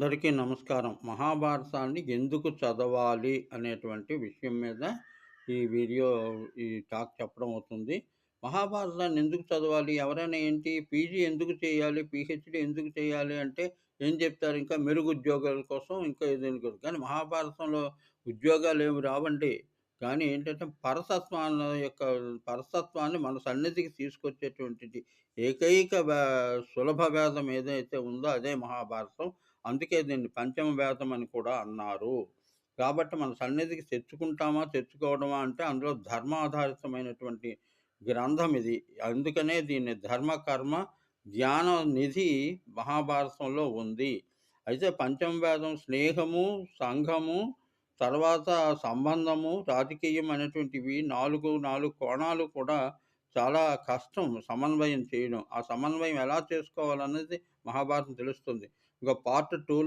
అందరికీ నమస్కారం. మహాభారతాన్ని ఎందుకు చదవాలి అనేటువంటి విషయం మీద ఈ వీడియో ఈ టాక్ చెప్పడం అవుతుంది. మహాభారతాన్ని ఎందుకు చదవాలి? ఎవరైనా ఏంటి పీజీ ఎందుకు చేయాలి? పిహెచ్డి ఎందుకు చేయాలి? అంటే ఏం చెప్తారు ఇంకా మెరుగు ఉద్యోగాల కోసం ఇంకా ఏదైనా కానీ మహాభారతంలో ఉద్యోగాలు ఏమి రావండి. కానీ ఏంటంటే పరసత్వాన్ని యొక్క పరసత్వాన్ని మన సన్నిధికి తీసుకొచ్చేటువంటిది ఏకైక సులభ వేదం ఏదైతే ఉందో అదే మహాభారతం. అందుకే దీన్ని పంచమ వేదం అని కూడా అన్నారు. కాబట్టి మన సన్నిధికి తెచ్చుకుంటామా? తెచ్చుకోవడమా? అంటే అందులో ధర్మ ఆధారితమైనటువంటి గ్రంథం ఇది. అందుకనే దీన్ని ధర్మ, కర్మ, ధ్యాన నిధి మహాభారతంలో ఉంది. అయితే పంచమ వేదం స్నేహము, సంఘము, తర్వాత సంబంధము, రాజకీయం అనేటువంటివి 4, 4 కోణాలు కూడా చాలా కష్టం సమన్వయం చేయడం. ఆ సమన్వయం ఎలా చేసుకోవాలన్నది మహాభారతం తెలుస్తుంది. ఇంకా పార్ట్ టూ